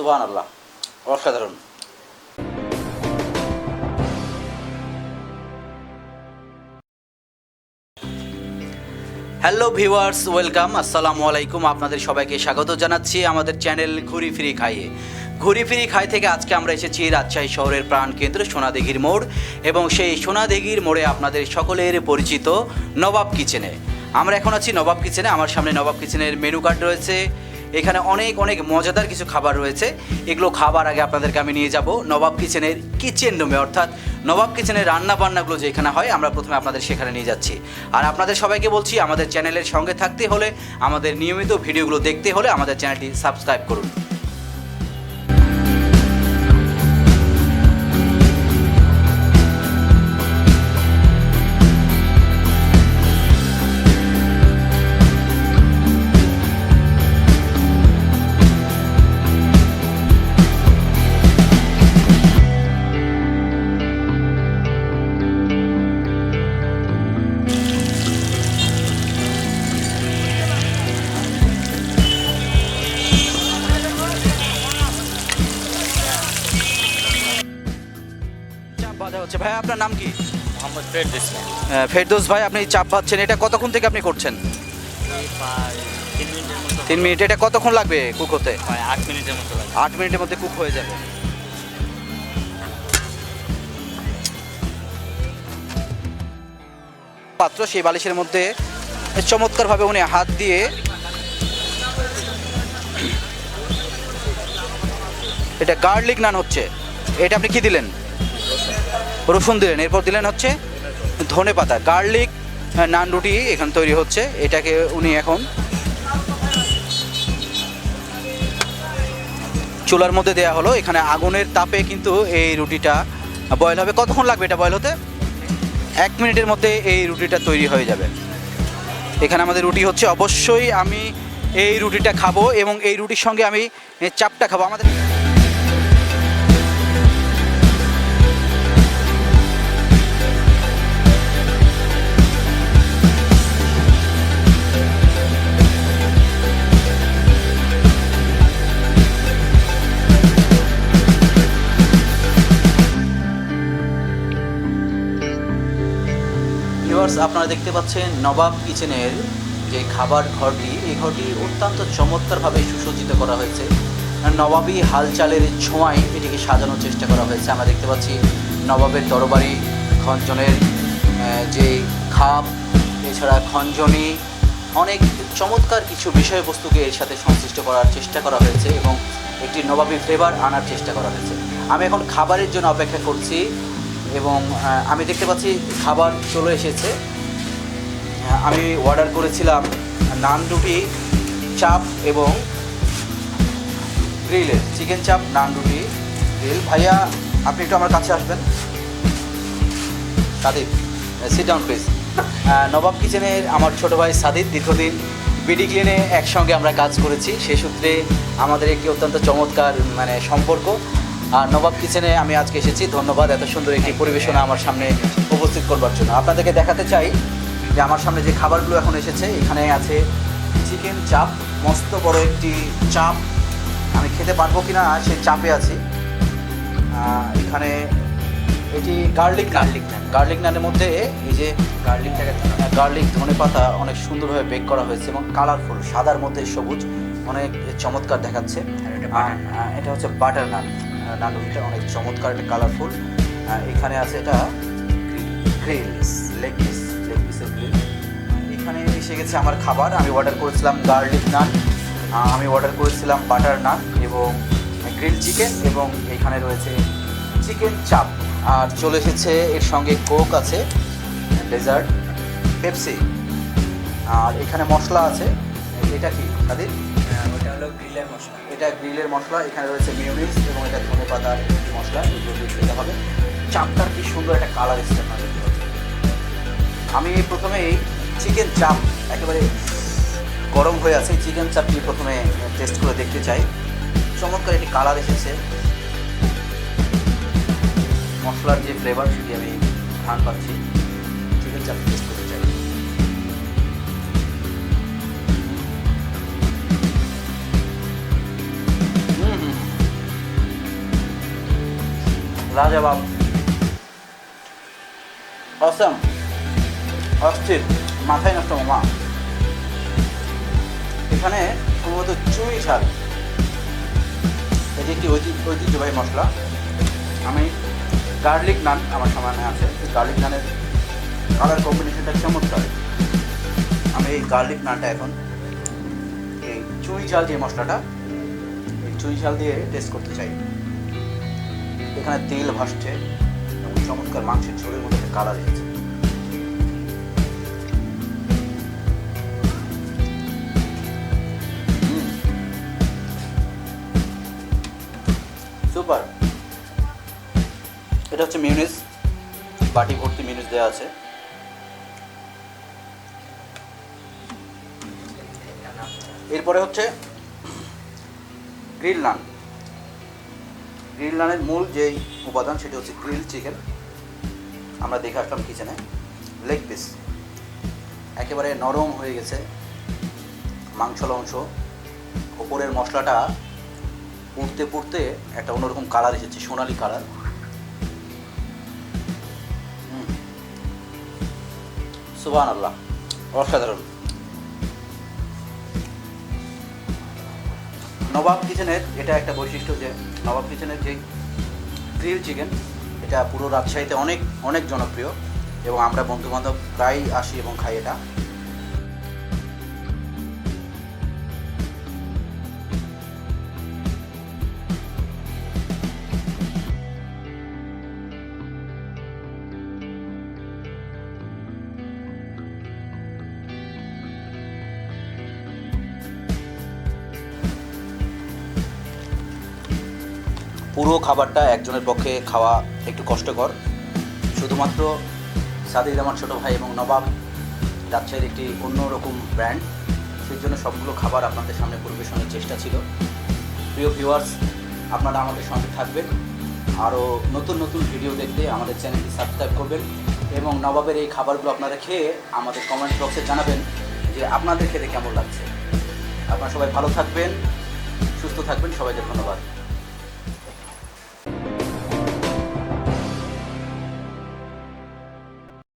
সুবাহ আল্লাহ অসাধারণ। Hello viewers welcome আসসালামু আলাইকুম আপনাদের সবাইকে স্বাগত জানাচ্ছি আমাদের চ্যানেল ঘুরি ফিরি খাইয়ে। ঘুরি ফিরি খাই থেকে আজকে আমরা এসেছি রাজশাহী শহরের প্রাণকেন্দ্র সোনাদিঘির মোড় এবং সেই সোনাদিঘির মোড়ে আপনাদের সকলের পরিচিত নবাব কিচেনে। আমরা এখন আছি নবাব কিচেনে। আমার সামনে নবাব কিচেনের মেনু কার্ড রয়েছে। এখানে অনেক অনেক মজাদার কিছু খাবার রয়েছে। এগুলো খাবার আগে আপনাদেরকে আমি নিয়ে যাব। নবাব কিচেনের কিচেন রুমে, অর্থাৎ নবাব কিচেনের রান্না বান্নাগুলো যেখানে হয়, আমরা প্রথমে আপনাদের সেখানে নিয়ে যাচ্ছি। আর আপনাদের সবাইকে বলছি, আমাদের চ্যানেলের সঙ্গে থাকতে হলে, আমাদের নিয়মিত ভিডিওগুলো দেখতে হলে আমাদের চ্যানেলটি সাবস্ক্রাইব করুন। আপনার নাম কি? মোহাম্মদ ফেরদ ইসলাম আহ, ফেরদৌস ভাই আপনি চাপ ভাজছেন এটা কতক্ষণ থেকে আপনি করছেন? তিন মিনিট। এটা কতক্ষণ লাগবে কুক হতে? আট মিনিটের মতো লাগে আট মিনিটের মধ্যে কুক হয়ে যাবে। পাত্র সেই বালিশের মধ্যে চমৎকারভাবে উনি হাত দিয়ে এটা গার্লিক নান হচ্ছে। এটা আপনি কি দিলেন? রসুন দিলেন এরপর দিলেন হচ্ছে ধনে পাতা, গার্লিক নান রুটি এখানে তৈরি হচ্ছে। এটাকে উনি এখন চুলার মধ্যে দেওয়া হলো। এখানে আগুনের তাপে কিন্তু এই রুটিটা বয়েল হবে। কতক্ষণ লাগবে এটা বয়েল হতে? এক মিনিটের মধ্যে এই রুটিটা তৈরি হয়ে যাবে। এখানে আমাদের রুটি হচ্ছে। অবশ্যই আমি এই রুটিটা খাব এবং এই রুটির সঙ্গে আমি চাপটা খাব। আমাদের ভিউয়ার্স, আপনারা দেখতে পাচ্ছেন নবাব কিচেনের যে খাবার ঘরটি, এই ঘরটি অত্যন্ত চমৎকারভাবে সুসজ্জিত করা হয়েছে। নবাবী হালচালের ছোঁয়ায় এটিকে সাজানোর চেষ্টা করা হয়েছে। আমরা দেখতে পাচ্ছি নবাবের দরবারি খঞ্জনের যে খাপ, এছাড়া খঞ্জনি, অনেক চমৎকার কিছু বিষয়বস্তুকে এর সাথে সংশ্লিষ্ট করার চেষ্টা করা হয়েছে এবং একটি নবাবী ফ্লেভার আনার চেষ্টা করা হয়েছে। আমি এখন খাবারের জন্য অপেক্ষা করছি। এবং আমি দেখতে পাচ্ছি খাবার চলে এসেছে। আমি অর্ডার করেছিলাম নান রুটি, চাপ এবং গ্রিলের চিকেন চাপ, নান রুটি গ্রিল ভাইয়া, আপনি একটু আমার কাছে আসবেন। Sadid sit down please Nawab কিচেনের আমার ছোট ভাই সাদিদ দীর্ঘদিন বিডি ক্লিনে একসঙ্গে আমরা কাজ করেছি। সে সূত্রে আমাদের একটি অত্যন্ত চমৎকার মানে সম্পর্ক। আর নবাব কিচেনে আমি আজকে এসেছি। ধন্যবাদ এত সুন্দর একটি পরিবেশনা আমার সামনে উপস্থিত করবার জন্য। আপনাদেরকে দেখাতে চাই যে আমার সামনে যে খাবারগুলো এখন এসেছে এখানে আছে চিকেন চাপ মস্ত বড় একটি চাপ। আমি খেতে পারব কিনা সেই চাপে আছি। এখানে এটি গার্লিক গার্লিক নান। গার্লিক নানের মধ্যে এই যে গার্লিকটাকে গার্লিক ধনে পাতা অনেক সুন্দরভাবে বেক করা হয়েছে এবং কালারফুল সাদার মধ্যে সবুজ অনেক চমৎকার দেখাচ্ছে। এটা হচ্ছে বাটার নান। আহ, অনেক চমৎকার একটা কালারফুল এখানে আছে এটা গ্রিলস লেগ পিস লেগ পিসের গ্রিল এখানে এসে গেছে আমার খাবার আমি অর্ডার করেছিলাম গার্লিক নান আমি অর্ডার করেছিলাম বাটার নান এবং গ্রিল চিকেন এবং এখানে রয়েছে চিকেন চাপ আর চলে এসেছে এর সঙ্গে কোক আছে ডেজার্ট পেপসি আর এখানে মশলা আছে এটা কি তাদের গ্রিলের মশলা। এটা গ্রিলের মশলা, এখানে রয়েছে মিউনিস এবং এটা ধনে একটি মশলা এগুলো দিয়ে খেতে হবে। চাপটার কি সুন্দর একটা কালার এসেছে আমি প্রথমে এই চিকেন চাপ একেবারে গরম হয়ে আছে চিকেন চাপটি প্রথমে টেস্ট করে দেখতে চাই। চমৎকার একটি কালার এসেছে। মশলার যে ফ্লেভার সেটি আমি ঘ্রাণ পাচ্ছি। চিকেন চাপ টেস্ট করতে লাজবাব। অসম, অস্থির, মাথায় নষ্ট মামা এখানে সম্ভবত চুই ঝাল এটি একটি ঐতি- ঐতিহ্যবাহী মশলা। আমি গার্লিক নান আমার সামনে আছে। গার্লিক নানের কালার কম্বিনেশনটা চমৎকার। আমি এই গার্লিক নানটা এখন এই চুই ঝাল যে মশলাটা, এই চুই ঝাল দিয়ে টেস্ট করতে চাই। এখানে তেল ভাসছে এবং চমৎকার মাংসের ঝোলের মধ্যে কালার এসেছে। সুপার। এটা হচ্ছে মিউনিস বাটি ভর্তি মিউনিস দেওয়া আছে। এরপরে হচ্ছে গ্রিল নান। গ্রিল নানের মূল যেই উপাদান সেটি হচ্ছে গ্রিল চিকেন। আমরা দেখে আসলাম কিচেনে। লেগ পিস একেবারে নরম হয়ে গেছে মাংসল অংশ ওপরের মশলাটা পুড়তে পুড়তে একটা অন্যরকম কালার এসেছে, সোনালি কালার সুবান আল্লাহ অসাধারণ। নবাব কিচেনের, এটা একটা বৈশিষ্ট্য যে নবাব কিচেনের যে গ্রিল চিকেন এটা পুরো রাজশাহীতে অনেক অনেক জনপ্রিয় এবং আমরা বন্ধুবান্ধব প্রায়ই আসি এবং খাই এটা। পুরো খাবারটা একজনের পক্ষে খাওয়া একটু কষ্টকর। শুধুমাত্র সাদিদ আমার ছোটো ভাই এবং নবাব রাজশাহীর একটি অন্যরকম ব্র্যান্ড সেই জন্য সবগুলো খাবার আপনাদের সামনে পরিবেশনের চেষ্টা ছিল। প্রিয় ভিউয়ার্স আপনারা আমাদের সঙ্গে থাকবেন। আরও নতুন নতুন ভিডিও দেখতে আমাদের চ্যানেলটি সাবস্ক্রাইব করবেন এবং নবাবের এই খাবারগুলো আপনারা খেয়ে আমাদের কমেন্ট বক্সে জানাবেন যে আপনাদের খেতে কেমন লাগছে। আপনারা সবাই ভালো থাকবেন, সুস্থ থাকবেন, সবাইকে ধন্যবাদ।